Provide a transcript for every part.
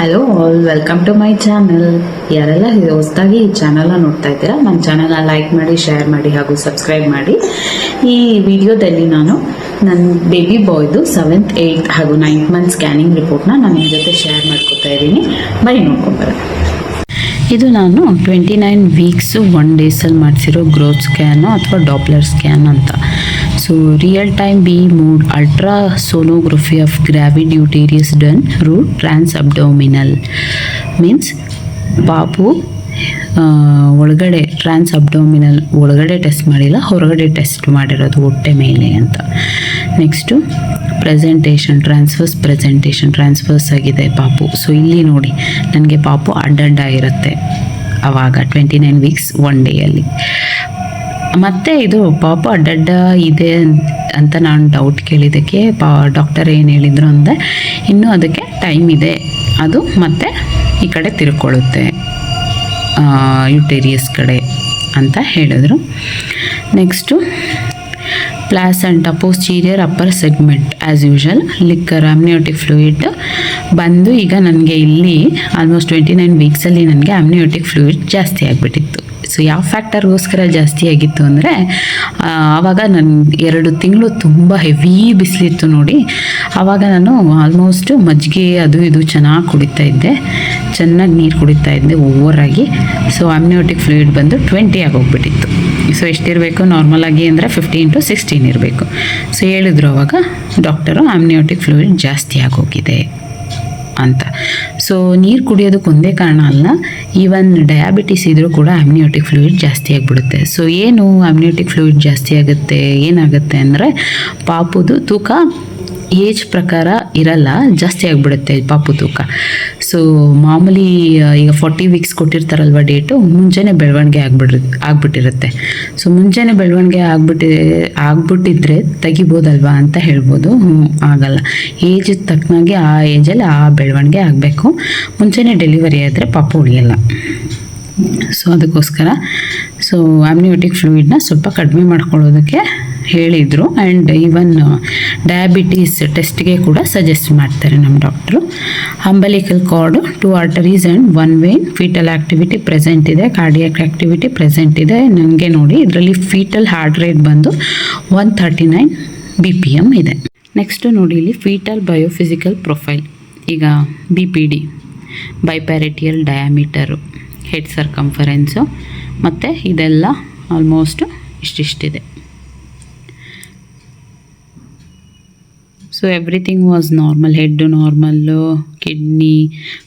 Hello all welcome to my channel ಯಾರೆಲ್ಲ ಹೊಸದಾಗಿ ಈ ಚಾನಲ್ನ ನೋಡ್ತಾ ಇದ್ದೀರಾ, ನನ್ನ ಚಾನಲ್ನ ಲೈಕ್ ಮಾಡಿ ಶೇರ್ ಮಾಡಿ ಹಾಗೂ ಸಬ್ಸ್ಕ್ರೈಬ್ ಮಾಡಿ. ಈ ವಿಡಿಯೋದಲ್ಲಿ ನಾನು ನನ್ನ ಬೇಬಿ ಬಾಯ್ದು ಸೆವೆಂತ್ ಏಯ್ತ್ ಹಾಗೂ ನೈನ್ತ್ ಮಂತ್ ಸ್ಕ್ಯಾನಿಂಗ್ ರಿಪೋರ್ಟ್ನ ನಾನು ನಿಮ್ಮ ಜೊತೆ ಶೇರ್ ಮಾಡ್ಕೊತಾ ಇದ್ದೀನಿ. ಬನ್ನಿ ನೋಡ್ಕೊಂಬರ ಇದು ನಾನು ಟ್ವೆಂಟಿ ನೈನ್ ವೀಕ್ಸು ಒನ್ ಡೇಸಲ್ಲಿ ಮಾಡಿಸಿರೋ ಗ್ರೋತ್ ಸ್ಕ್ಯಾನು ಅಥವಾ ಡಾಪ್ಲರ್ ಸ್ಕ್ಯಾನ್ ಅಂತ. So real time B mode ultra sonography of gravid uterus done route trans abdominal means ಆ, ಒಳಗಡೆ ಟ್ರಾನ್ಸ್ ಅಬ್ಡೋಮಿನಲ್ ಒಳಗಡೆ ಟೆಸ್ಟ್ ಮಾಡಿಲ್ಲ ಹೊರಗಡೆ ಟೆಸ್ಟ್ ಮಾಡಿರೋದು ಹೊಟ್ಟೆ ಮೇಲೆ ಅಂತ. Next presentation transverse presentation transverse ಆಗಿದೆ ಪಾಪು. ಸೊ ಇಲ್ಲಿ ನೋಡಿ, ನನಗೆ ಪಾಪು ಅಡ್ಡಡ್ಡ ಇರುತ್ತೆ ಆವಾಗ ಟ್ವೆಂಟಿ ನೈನ್ ವೀಕ್ಸ್ ಒನ್ ಡೇಯಲ್ಲಿ ಮತ್ತು ಇದು ಪಾಪ ಅಡ್ಡಡ್ಡ ಇದೆ ಅಂತ ನಾನು ಡೌಟ್ ಕೇಳಿದ್ದಕ್ಕೆ ಪಾ ಡಾಕ್ಟರ್ ಏನು ಹೇಳಿದರು ಅಂದರೆ, ಇನ್ನೂ ಅದಕ್ಕೆ ಟೈಮ್ ಇದೆ. ಅದು ಮತ್ತೆ ಈ ಕಡೆ ತಿರ್ಕೊಳ್ಳುತ್ತೆ ಯುಟೇರಿಯಸ್ ಕಡೆ ಅಂತ ಹೇಳಿದ್ರು. Next placenta posterior upper segment as usual liquor amniotic fluid ಬಂದು ಈಗ ನನಗೆ ಇಲ್ಲಿ ಆಲ್ಮೋಸ್ಟ್ ಟ್ವೆಂಟಿ ನೈನ್ ವೀಕ್ಸಲ್ಲಿ ನನಗೆ ಆಮ್ನಿಯೋಟಿಕ್ ಫ್ಲೂಯಿಡ್ ಜಾಸ್ತಿ ಆಗಿಬಿಟ್ಟಿತ್ತು. ಸೊ ಯಾವ ಫ್ಯಾಕ್ಟರ್ಗೋಸ್ಕರ ಜಾಸ್ತಿ ಆಗಿತ್ತು ಅಂದರೆ ಆವಾಗ ನನ್ನ ಎರಡು ತಿಂಗಳು ತುಂಬ ಹೆವಿ ಬಿಸಿಲಿತ್ತು ನೋಡಿ, ಆವಾಗ ನಾನು ಆಲ್ಮೋಸ್ಟು ಮಜ್ಜಿಗೆ ಅದು ಇದು ಚೆನ್ನಾಗಿ ಕುಡಿತಾ ಇದ್ದೆ. ಚೆನ್ನಾಗಿ ನೀರು ಕುಡಿತಾ ಇದ್ದೆ ಓವರಾಗಿ ಸೊ ಆಮ್ನಿಯೋಟಿಕ್ ಫ್ಲೂಯಿಡ್ ಬಂದು ಟ್ವೆಂಟಿ ಆಗೋಗ್ಬಿಟ್ಟಿತ್ತು. ಸೊ ಎಷ್ಟಿರಬೇಕು? ನಾರ್ಮಲಾಗಿ ಅಂದರೆ ಫಿಫ್ಟೀನ್ ಟು ಸಿಕ್ಸ್ಟೀನ್ ಇರಬೇಕು. ಸೊ ಹೇಳಿದ್ರು ಅವಾಗ ಡಾಕ್ಟರು ಆಮ್ನಿಯೋಟಿಕ್ ಫ್ಲೂಯಿಡ್ ಜಾಸ್ತಿ ಆಗೋಗಿದೆ. ಅಂತ. ಸೊ ನೀರು ಕುಡಿಯೋದಕ್ಕೆ ಒಂದೇ ಕಾರಣ ಅಲ್ಲ ಈವನ್ ಡಯಾಬಿಟಿಸ್ ಇದ್ದರೂ ಕೂಡ ಅಮ್ನಿಯೋಟಿಕ್ ಫ್ಲೂಯಿಡ್ ಜಾಸ್ತಿ ಆಗಿಬಿಡುತ್ತೆ. ಸೊ ಏನು ಅಮ್ನಿಯೋಟಿಕ್ ಫ್ಲೂಯಿಡ್ ಜಾಸ್ತಿ ಆಗುತ್ತೆ, ಏನಾಗುತ್ತೆ ಅಂದರೆ ಪಾಪುದು ತೂಕ ಏಜ್ ಪ್ರಕಾರ ಇರಲ್ಲ, ಜಾಸ್ತಿ ಆಗಿಬಿಡುತ್ತೆ ಪಾಪು ತೂಕ. ಸೊ ಮಾಮೂಲಿ ಈಗ ಫಾರ್ಟಿ ವೀಕ್ಸ್ ಕೊಟ್ಟಿರ್ತಾರಲ್ವ ಡೇಟು ಮುಂಚೆನೇ ಬೆಳವಣಿಗೆ ಆಗ್ಬಿಡ್ರಿ, ಆಗ್ಬಿಟ್ಟಿರುತ್ತೆ. ಸೊ ಮುಂಚೆನೇ ಬೆಳವಣಿಗೆ ಆಗ್ಬಿಟ್ಟಿ, ಆಗ್ಬಿಟ್ಟಿದ್ರೆ ತೆಗಿಬೋದಲ್ವಾ ಅಂತ ಹೇಳ್ಬೋದು. ಆಗಲ್ಲ. ಏಜ್ ತಕ್ಕನಾಗಿ ಆ ಏಜಲ್ಲಿ ಆ ಬೆಳವಣಿಗೆ ಆಗಬೇಕು. ಮುಂಚೆನೇ ಡೆಲಿವರಿ ಆದರೆ ಪಾಪ ಉಳಿಯಲ್ಲ. ಸೊ ಅದಕ್ಕೋಸ್ಕರ ಸೊ ಆಮ್ನಿಯೋಟಿಕ್ ಫ್ಲೂಯಿಡ್ನ ಸ್ವಲ್ಪ ಕಡಿಮೆ ಮಾಡ್ಕೊಳ್ಳೋದಕ್ಕೆ ಹೇಳಿದರು. ಆ್ಯಂಡ್ ಈವನ್ ಡಯಾಬಿಟೀಸ್ ಟೆಸ್ಟ್ಗೆ ಕೂಡ ಸಜೆಸ್ಟ್ ಮಾಡ್ತಾರೆ ನಮ್ಮ doctor umbilical cord two arteries and one vein fetal activity present ಇದೆ ಕಾರ್ಡಿಯಾಕ್ ಆ್ಯಕ್ಟಿವಿಟಿ ಪ್ರೆಸೆಂಟ್ ಇದೆ. ನನಗೆ ನೋಡಿ ಇದರಲ್ಲಿ ಫೀಟಲ್ ಹಾರ್ಟ್ ರೇಟ್ ಬಂದು one thirty nine B P M ಇದೆ. ನೆಕ್ಸ್ಟು ನೋಡಿ ಇಲ್ಲಿ ಫೀಟಲ್ ಬಯೋಫಿಸಿಕಲ್ ಪ್ರೊಫೈಲ್ ಈಗ B P D biparietal diameter head circumference ಮತ್ತು ಇದೆಲ್ಲ almost ಇಷ್ಟಿಷ್ಟಿದೆ. So everything was normal head normal kidney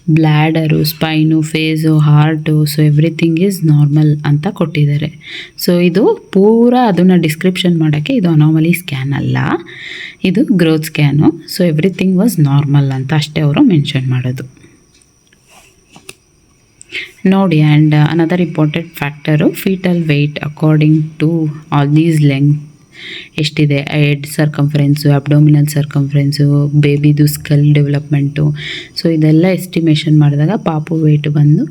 bladder spine face heart so everything is normal ಅಂತ ಕೊಟ್ಟಿದ್ದಾರೆ so ಇದು ಪೂರ ಅದನ್ನು ಡಿಸ್ಕ್ರಿಪ್ಷನ್ ಮಾಡೋಕ್ಕೆ ಇದು ಅನಾಮಲಿ ಸ್ಕ್ಯಾನ್ ಅಲ್ಲ ಇದು growth scan so everything was normal ಅಂತ ಅಷ್ಟೇ ಅವರು ಮೆನ್ಷನ್ ಮಾಡೋದು ನೋಡಿ and another important factor fetal weight according to all these length ಎಷ್ಟಿದೆ? ಹೆಡ್ ಸರ್ಕಂಫರೆನ್ಸು ಅಬ್ಡೋಮಿನಲ್ ಸರ್ಕಂಫರೆನ್ಸು ಬೇಬಿದು ಸ್ಕಲ್ ಡೆವಲಪ್ಮೆಂಟು ಸೊ ಇದೆಲ್ಲ ಎಸ್ಟಿಮೇಷನ್ ಮಾಡಿದಾಗ ಪಾಪು ವೆಯ್ಟ್ ಬಂದು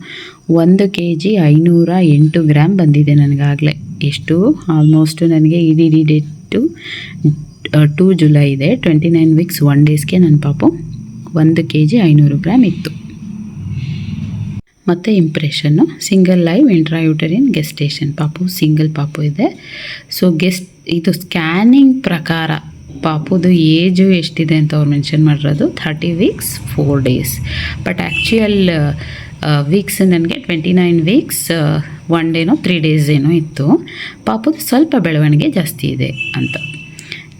ಒಂದು ಕೆ ಜಿ ಐನೂರ ಎಂಟು ಗ್ರಾಮ್ ಬಂದಿದೆ ನನಗಾಗಲೇ. ಎಷ್ಟು? ಆಲ್ಮೋಸ್ಟು ನನಗೆ ಇಡೀ ಡೇಟು ಟೂ ಜುಲೈ ಇದೆ. ಟ್ವೆಂಟಿ ನೈನ್ ವೀಕ್ಸ್ ಒನ್ ಡೇಸ್ಗೆ ನನ್ನ ಪಾಪು ಒಂದು ಕೆ ಜಿ ಐನೂರು ಗ್ರಾಮ್ ಇತ್ತು. ಮತ್ತು impression single live intrauterine gestation ಪಾಪು ಸಿಂಗಲ್ ಪಾಪು ಇದೆ. ಸೊ ಗೆಸ್ಟ್ ಇದು ಸ್ಕ್ಯಾನಿಂಗ್ ಪ್ರಕಾರ ಪಾಪುದು ಏಜು ಎಷ್ಟಿದೆ ಅಂತ ಅವ್ರು ಮೆನ್ಷನ್ ಮಾಡಿರೋದು? Thirty weeks four days but actual weeks ನನಗೆ ಟ್ವೆಂಟಿ ನೈನ್ ವೀಕ್ಸ್ ಒನ್ ಡೇನೋ ತ್ರೀ ಡೇಸ್ ಏನೋ ಇತ್ತು. ಪಾಪುದು ಸ್ವಲ್ಪ ಬೆಳವಣಿಗೆ ಜಾಸ್ತಿ ಇದೆ ಅಂತ.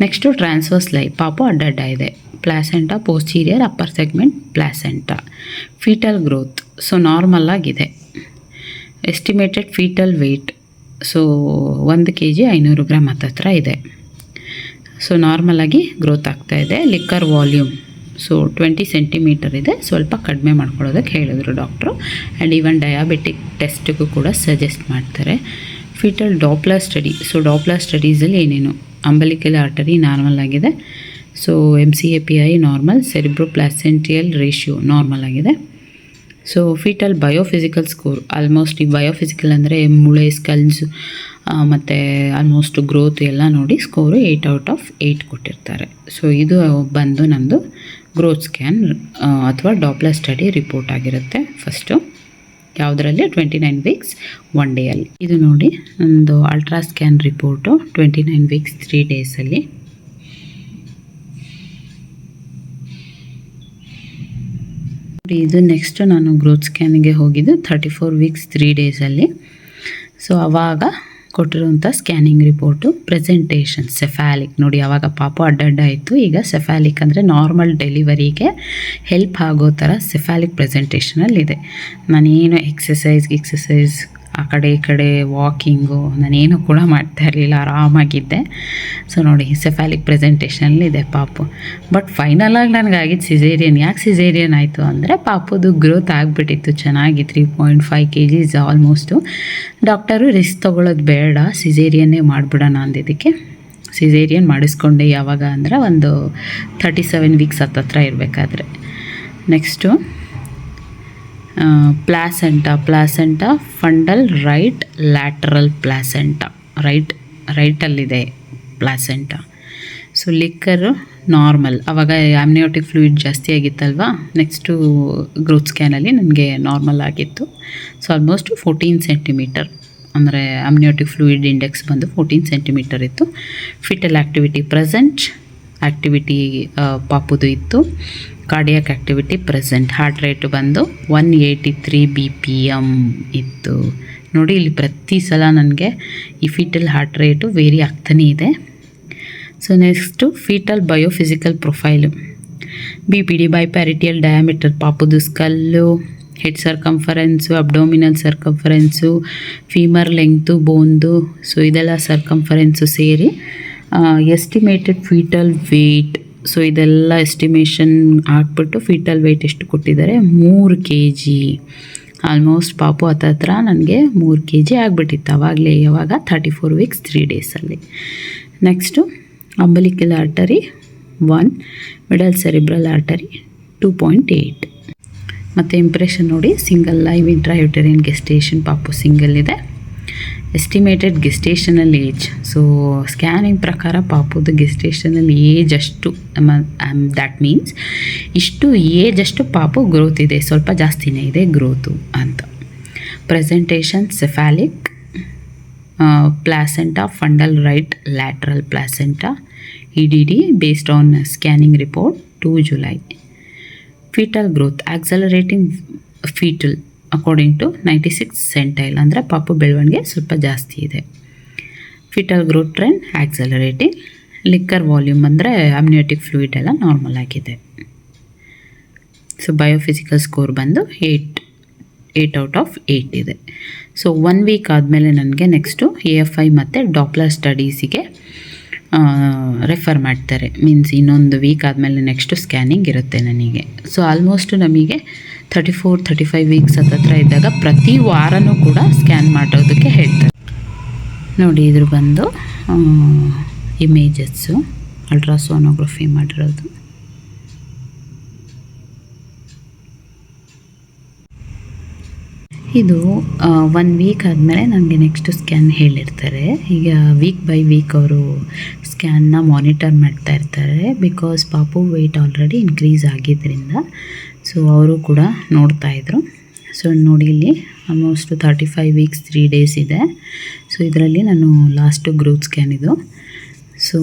ನೆಕ್ಸ್ಟು ಟ್ರಾನ್ಸ್ಫರ್ಸ್ ಲೈ ಪಾಪು ಅಡ್ಡಡ್ಡ ಇದೆ. Placenta posterior upper segment placenta foetal growth so normal ಆಗಿದೆ ಎಸ್ಟಿಮೇಟೆಡ್ ಫೀಟಲ್ ವೆಯ್ಟ್ ಸೊ ಒಂದು ಕೆ ಜಿ ಐನೂರು ಗ್ರಾಮ್ ಹತ್ತತ್ರ ಇದೆ. ಸೊ ನಾರ್ಮಲಾಗಿ ಗ್ರೋತ್ ಆಗ್ತಾ ಇದೆ. Liquor volume so twenty centimetre ಇದೆ. ಸ್ವಲ್ಪ ಕಡಿಮೆ ಮಾಡ್ಕೊಳ್ಳೋದಕ್ಕೆ ಹೇಳಿದ್ರು ಡಾಕ್ಟ್ರು ಆ್ಯಂಡ್ ಈವನ್ ಡಯಾಬಿಟಿಕ್ ಟೆಸ್ಟಿಗೂ ಕೂಡ ಸಜೆಸ್ಟ್ ಮಾಡ್ತಾರೆ. Foetal Doppler study so Doppler ಸ್ಟಡೀಸಲ್ಲಿ ಏನೇನು? ಅಂಬಲಿಕಲ್ ಆರ್ಟರಿ ನಾರ್ಮಲ್ ಆಗಿದೆ. So M C A P I normal cerebro placental ratio normal ಆಗಿದೆ. So foetal biophysical score almost ಈ ಬಯೋಫಿಸಿಕಲ್ ಅಂದರೆ ಮುಳೆ ಸ್ಕಲ್ಸ್ ಮತ್ತು almost growth ಎಲ್ಲ ನೋಡಿ score eight out of eight ಕೊಟ್ಟಿರ್ತಾರೆ. So ಇದು ಬಂದು ನಂದು ಗ್ರೋತ್ ಸ್ಕ್ಯಾನ್ ಅಥವಾ ಡಾಪ್ಲರ್ ಸ್ಟಡಿ ರಿಪೋರ್ಟ್ ಆಗಿರುತ್ತೆ ಫಸ್ಟು ಯಾವುದರಲ್ಲಿ? ಟ್ವೆಂಟಿ ನೈನ್ ವೀಕ್ಸ್ ಒನ್ ಡೇಯಲ್ಲಿ ಇದು ನೋಡಿ ಒಂದು ultra scan report twenty nine weeks three ಡೇಸಲ್ಲಿ ಇದು ನೆಕ್ಸ್ಟ್ ನಾನು ಗ್ರೋತ್ ಸ್ಕ್ಯಾನಿಗೆ ಹೋಗಿದ್ದು ಥರ್ಟಿ ಫೋರ್ ವೀಕ್ಸ್ ತ್ರೀ ಡೇಸಲ್ಲಿ ಸೊ ಅವಾಗ ಕೊಟ್ಟಿರುವಂಥ ಸ್ಕ್ಯಾನಿಂಗ್ ರಿಪೋರ್ಟು ಪ್ರೆಸೆಂಟೇಷನ್ ಸೆಫಾಲಿಕ್ ನೋಡಿ, ಅವಾಗ ಪಾಪ ಅಡ್ಡಡ್ಡ ಆಯಿತು ಈಗ ಸೆಫಾಲಿಕ್ ಅಂದರೆ ನಾರ್ಮಲ್ ಡೆಲಿವರಿಗೆ ಹೆಲ್ಪ್ ಆಗೋ ಥರ ಸೆಫಾಲಿಕ್ ಪ್ರೆಸೆಂಟೇಷನಲ್ಲಿದೆ ನಾನೇನು ಎಕ್ಸಸೈಸ್ ಎಕ್ಸಸೈಸ್ ಆ ಕಡೆ ಈ ಕಡೆ ವಾಕಿಂಗು ನಾನೇನು ಕೂಡ ಮಾಡ್ತಾ ಇರಲಿಲ್ಲ, ಆರಾಮಾಗಿದ್ದೆ. ಸೊ ನೋಡಿ ಸೆಫಾಲಿಕ್ ಪ್ರೆಸೆಂಟೇಷನಲ್ಲಿದೆ ಪಾಪು. ಬಟ್ ಫೈನಲಾಗಿ ನನಗಾಗಿದ್ದು ಸಿಸೇರಿಯನ್ ಯಾಕೆ ಸಿಸೇರಿಯನ್ ಆಯಿತು ಅಂದರೆ ಪಾಪುದು ಗ್ರೋತ್ ಆಗಿಬಿಟ್ಟಿತ್ತು, ಚೆನ್ನಾಗಿ three point five K Gs almost doctor risk ತೊಗೊಳ್ಳೋದು ಬೇಡ ಸಿಸೇರಿಯನ್ನೇ ಮಾಡಿಬಿಡೋಣ ಅಂದಿದ್ದಕ್ಕೆ. ಸಿಸೇರಿಯನ್ ಮಾಡಿಸ್ಕೊಂಡೆ ಯಾವಾಗ ಅಂದರೆ ಒಂದು ತರ್ಟಿ ಸೆವೆನ್ ವೀಕ್ಸ್ ಹತ್ತತ್ರ ಇರಬೇಕಾದ್ರೆ. Next placenta placenta fundal right lateral placenta right ರೈಟಲ್ಲಿದೆ placenta so liquor normal ಅವಾಗ ಆಮ್ನಿಯೋಟಿಕ್ ಫ್ಲೂಯಿಡ್ ಜಾಸ್ತಿ ಆಗಿತ್ತಲ್ವಾ? ನೆಕ್ಸ್ಟು ಗ್ರೋತ್ ಸ್ಕ್ಯಾನಲ್ಲಿ ನನಗೆ ನಾರ್ಮಲ್ ಆಗಿತ್ತು. ಸೊ ಆಲ್ಮೋಸ್ಟ್ ಫೋರ್ಟೀನ್ ಸೆಂಟಿಮೀಟರ್ ಅಂದರೆ ಆಮ್ನಿಯೋಟಿಕ್ ಫ್ಲೂಯಿಡ್ ಇಂಡೆಕ್ಸ್ ಬಂದು ಫೋರ್ಟೀನ್ ಸೆಂಟಿಮೀಟರ್ ಇತ್ತು. ಫಿಟಲ್ ಆ್ಯಕ್ಟಿವಿಟಿ ಪ್ರೆಸೆಂಟ್ ಆ್ಯಕ್ಟಿವಿಟಿ ಪಾಪುದು ಇತ್ತು. Cardiac activity present heart rate ಬಂದು one eighty three B P M ಇತ್ತು. ನೋಡಿ, ಇಲ್ಲಿ ಪ್ರತಿ ಸಲ ನನಗೆ ಈ ಫೀಟಲ್ ಹಾರ್ಟ್ ರೇಟು ವೇರಿ ಆಗ್ತಾನೇ ಇದೆ. So next foetal biophysical profile B P D biparietal diameter ಪಾಪುದು skull head circumference abdominal circumference femur length ಬೋನ್ದು so ಇದೆಲ್ಲ ಸರ್ಕಂಫರೆನ್ಸು ಸೇರಿ ಎಸ್ಟಿಮೇಟೆಡ್ ಫೀಟಲ್ ವೇಟ್ ಸೊ ಇದೆಲ್ಲ ಎಸ್ಟಿಮೇಷನ್ ಹಾಕ್ಬಿಟ್ಟು ಫೀಟಲ್ ವೆಯ್ಟ್ ಎಷ್ಟು ಕೊಟ್ಟಿದ್ದಾರೆ? ಮೂರು ಕೆ ಜಿ ಆಲ್ಮೋಸ್ಟ್ ಪಾಪು ಹತ್ತತ್ರ ನನಗೆ ಮೂರು ಕೆ ಜಿ ಆಗಿಬಿಟ್ಟಿತ್ತು ಆವಾಗಲೇ ಯಾವಾಗ ತರ್ಟಿ ಫೋರ್ ವೀಕ್ಸ್ ತ್ರೀ ಡೇಸಲ್ಲಿ next umbilical artery one middle cerebral artery two point eight ಮತ್ತು ಇಂಪ್ರೆಷನ್ ನೋಡಿ ಸಿಂಗಲ್ ಲೈವ್ ಇಂಟ್ರಾಯುಟರಿನ್ ಗೆಸ್ಟೇಷನ್ ಪಾಪು ಸಿಂಗಲ್ ಇದೆ. Estimated gestational age so scanning ಪ್ರಕಾರ ಪಾಪುದು ಗೆಸ್ಟೇಷನಲ್ ಏಜ್ ಅಷ್ಟು ದ್ಯಾಟ್ ಮೀನ್ಸ್ ಇಷ್ಟು ಏಜ್ ಅಷ್ಟು ಪಾಪು ಗ್ರೋತ್ ಇದೆ. ಸ್ವಲ್ಪ ಜಾಸ್ತಿನೇ ಇದೆ ಗ್ರೋತು ಅಂತ. Presentation cephalic placenta fundal right lateral placenta E D D based on scanning report two July fetal growth accelerating fetal according to ninety six centile ಅಂದರೆ ಪಾಪು ಬೆಳವಣಿಗೆ ಸ್ವಲ್ಪ ಜಾಸ್ತಿ ಇದೆ. Fetal growth trend accelerating liquor volume ಅಂದರೆ amniotic fluid ಎಲ್ಲ normal ಆಗಿದೆ. So biophysical score ಬಂದು eight eight out of eight ಇದೆ. ಸೊ ಒನ್ ವೀಕ್ ಆದಮೇಲೆ ನನಗೆ ನೆಕ್ಸ್ಟು ಎ ಎಫ್ ಐ ಮತ್ತು ಡಾಪ್ಲರ್ ಸ್ಟಡೀಸಿಗೆ ರೆಫರ್ ಮಾಡ್ತಾರೆ. ಮೀನ್ಸ್ ಇನ್ನೊಂದು ವೀಕ್ ಆದಮೇಲೆ ನೆಕ್ಸ್ಟು ಸ್ಕ್ಯಾನಿಂಗ್ ಇರುತ್ತೆ ನನಗೆ. ಸೊ ಆಲ್ಮೋಸ್ಟ್ ನಮಗೆ thirty four thirty five weeks ಹತ್ತತ್ರ ಇದ್ದಾಗ ಪ್ರತಿ ವಾರನೂ ಕೂಡ ಸ್ಕ್ಯಾನ್ ಮಾಡೋದಕ್ಕೆ ಹೇಳ್ತಾರೆ. ನೋಡಿ ಇದ್ರ ಬಂದು ಇಮೇಜಸ್ಸು ಅಲ್ಟ್ರಾಸೋನೋಗ್ರಫಿ ಮಾಡಿರೋದು. ಇದು ಒನ್ ವೀಕ್ ಆದಮೇಲೆ ನನಗೆ ನೆಕ್ಸ್ಟ್ ಸ್ಕ್ಯಾನ್ ಹೇಳಿರ್ತಾರೆ. ಈಗ ವೀಕ್ ಬೈ ವೀಕ್ ಅವರು ಸ್ಕ್ಯಾನ್ನ ಮಾನಿಟರ್ ಮಾಡ್ತಾ ಇರ್ತಾರೆ. ಬಿಕಾಸ್ ಪಾಪು ವೆಯ್ಟ್ ಆಲ್ರೆಡಿ ಇನ್ಕ್ರೀಸ್ ಆಗಿದ್ದರಿಂದ ಸೊ ಅವರು ಕೂಡ ನೋಡ್ತಾ ಇದ್ರು. ಸೊ ನೋಡಿ ಇಲ್ಲಿ almost thirty five weeks three days ಇದೆ. ಸೊ ಇದರಲ್ಲಿ ನಾನು ಲಾಸ್ಟು ಗ್ರೋತ್ ಸ್ಕ್ಯಾನ್ ಇದು. So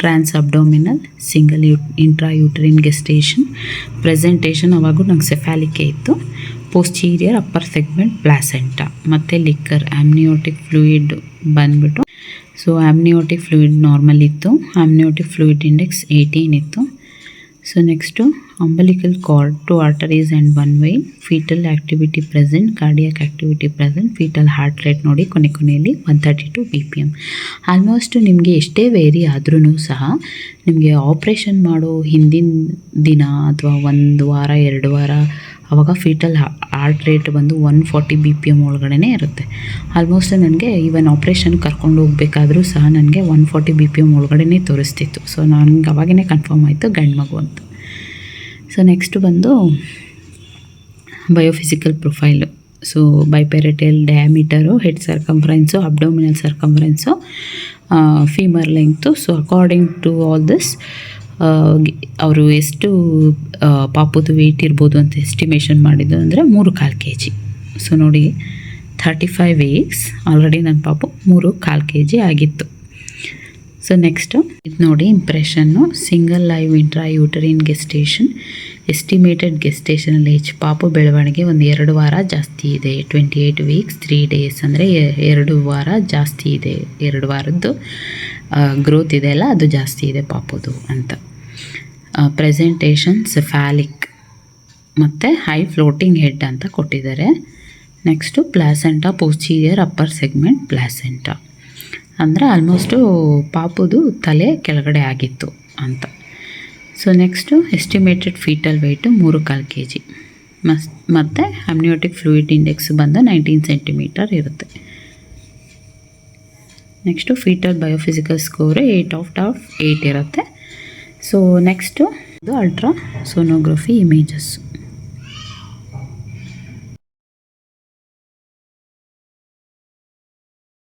trans abdominal single you intra ಯೂಟ್ರಿನ್ gestation presentation ಅವಾಗೂ ನಂಗೆ ಸೆಫಾಲಿಕೆ ಇತ್ತು. ಪೋಸ್ಟೀರಿಯರ್ ಅಪ್ಪರ್ ಸೆಗ್ಮೆಂಟ್ ಪ್ಲಾಸೆಂಟ ಮತ್ತು ಲಿಕ್ಕರ್ ಆಮ್ನಿಯೋಟಿಕ್ ಫ್ಲೂಯಿಡ್ ಬಂದ್ಬಿಟ್ಟು. ಸೊ ಆಮ್ನಿಯೋಟಿಕ್ ಫ್ಲೂಯಿಡ್ ನಾರ್ಮಲ್ ಇತ್ತು. ಆಮ್ನಿಯೋಟಿಕ್ ಫ್ಲೂಯಿಡ್ ಇಂಡೆಕ್ಸ್ ಏಯ್ಟೀನ್ ಇತ್ತು. So next umbilical cord two arteries and one vein fetal activity present cardiac activity present fetal heart rate ನೋಡಿ ಕೊನೆ ಕೊನೆಯಲ್ಲಿ one thirty two B P M almost ನಿಮಗೆ ಎಷ್ಟೇ very ಆದ್ರೂ ಸಹ, ನಿಮಗೆ ಆಪ್ರೇಷನ್ ಮಾಡೋ ಹಿಂದಿನ ದಿನ ಅಥವಾ ಒಂದು ವಾರ, ಎರಡು ವಾರ ಆವಾಗ ಫೀಟಲ್ ಹಾರ್ಟ್ ರೇಟ್ ಬಂದು one forty B P M ಒಳಗಡೆ ಇರುತ್ತೆ. ಆಲ್ಮೋಸ್ಟ್ ನನಗೆ ಈವನ್ ಆಪ್ರೇಷನ್ ಕರ್ಕೊಂಡು ಹೋಗ್ಬೇಕಾದ್ರೂ ಸಹ ನನಗೆ one forty B P M ಒಳಗಡೆ ತೋರಿಸ್ತಿತ್ತು. ಸೊ ನನಗೆ ಅವಾಗೇ ಕನ್ಫರ್ಮ್ ಆಯಿತು ಗಂಡು ಮಗು ಅಂತ. ಸೊ ನೆಕ್ಸ್ಟ್ ಬಂದು biophysical profile so biparietal diameter head circumference abdominal circumference femur length so according to all this ಅವರು ಎಷ್ಟು ಪಾಪದ ವೆಯ್ಟ್ ಇರ್ಬೋದು ಅಂತ ಎಸ್ಟಿಮೇಷನ್ ಮಾಡಿದ್ದು ಅಂದರೆ ಮೂರು ಕಾಲು ಕೆ ಜಿ ಸೊ ನೋಡಿ ಥರ್ಟಿ ಫೈವ್ ವೀಕ್ಸ್ ಆಲ್ರೆಡಿ ನನ್ನ ಪಾಪು ಮೂರು ಕಾಲು ಕೆ ಜಿ ಆಗಿತ್ತು. ಸೊ ನೆಕ್ಸ್ಟು ಇದು ನೋಡಿ impression single live intrauterine gestation estimated gestational age ಪಾಪು ಬೆಳವಣಿಗೆ ಒಂದು ಎರಡು ವಾರ ಜಾಸ್ತಿ ಇದೆ. Twenty eight weeks three days ಅಂದರೆ ಎರಡು ವಾರ ಜಾಸ್ತಿ ಇದೆ. ಎರಡು ವಾರದ್ದು ಗ್ರೋತ್ ಇದೆ ಅಲ್ಲ, ಅದು ಜಾಸ್ತಿ ಇದೆ ಪಾಪುದು ಅಂತ. ಪ್ರೆಸೆಂಟೇಷನ್ ಫ್ಯಾಲಿಕ್ ಮತ್ತು ಹೈ ಫ್ಲೋಟಿಂಗ್ ಹೆಡ್ ಅಂತ ಕೊಟ್ಟಿದ್ದಾರೆ. Next placenta posterior upper segment placenta ಅಂದರೆ ಆಲ್ಮೋಸ್ಟು ಪಾಪುದು ತಲೆ ಕೆಳಗಡೆ ಆಗಿತ್ತು ಅಂತ. So next estimated fetal weight ಮೂರು ಕಾಲು ಕೆ ಜಿ ಮಸ್, ಮತ್ತು ಅಮ್ನಿಯೋಟಿಕ್ ಫ್ಲೂಯಿಡ್ ಇಂಡೆಕ್ಸ್ ಬಂದು ನೈನ್ಟೀನ್ ಸೆಂಟಿಮೀಟರ್ ಇರುತ್ತೆ. Next fetal biophysical score eight of of eight ಇರುತ್ತೆ. ಸೊ ನೆಕ್ಸ್ಟು ಇದು ಅಲ್ಟ್ರಾ ಸೋನೋಗ್ರಫಿ ಇಮೇಜಸ್ಸು